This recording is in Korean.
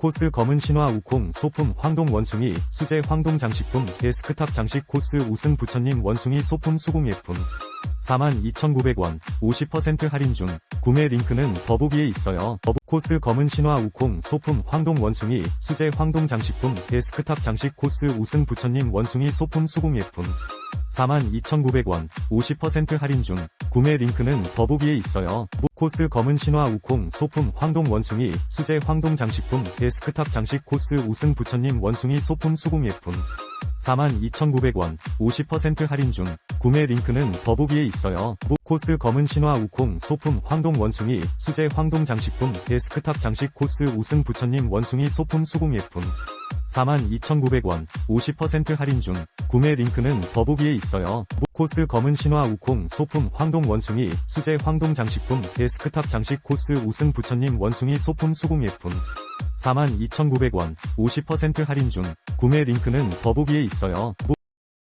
코스 검은 신화 우콩 소품 황동 원숭이 수제 황동 장식품 데스크탑 장식 코스 우승 부처님 원숭이 소품 수공 예품. 42,900원 50% 할인 중. 구매 링크는 더보기에 있어요. 더보 코스 검은 신화 우콩 소품 황동 원숭이 수제 황동 장식품 데스크탑 장식 코스 우승 부처님 원숭이 소품 수공 예품 42,900원 50% 할인 중 구매 링크는 더보기에 있어요. 코스 검은 신화 우콩 소품 황동 원숭이 수제 황동 장식품 데스크탑 장식 코스 우승 부처님 원숭이 소품 수공 예품 42,900원 50% 할인 중 구매 링크는 더보기에 있어요. 코스 검은 신화 우콩 소품 황동 원숭이 수제 황동 장식품 데스크탑 장식 코스 우승 부처님 원숭이 소품 수공 예품 42,900원 50% 할인 중 구매 링크는 더보기에 있어요. 코스 검은 신화 우콩 소품 황동 원숭이 수제 황동 장식품 데스크탑 장식 코스 우승 부처님 원숭이 소품 수공 예품 42,900원 50% 할인 중 구매 링크는 더보기에 있어요.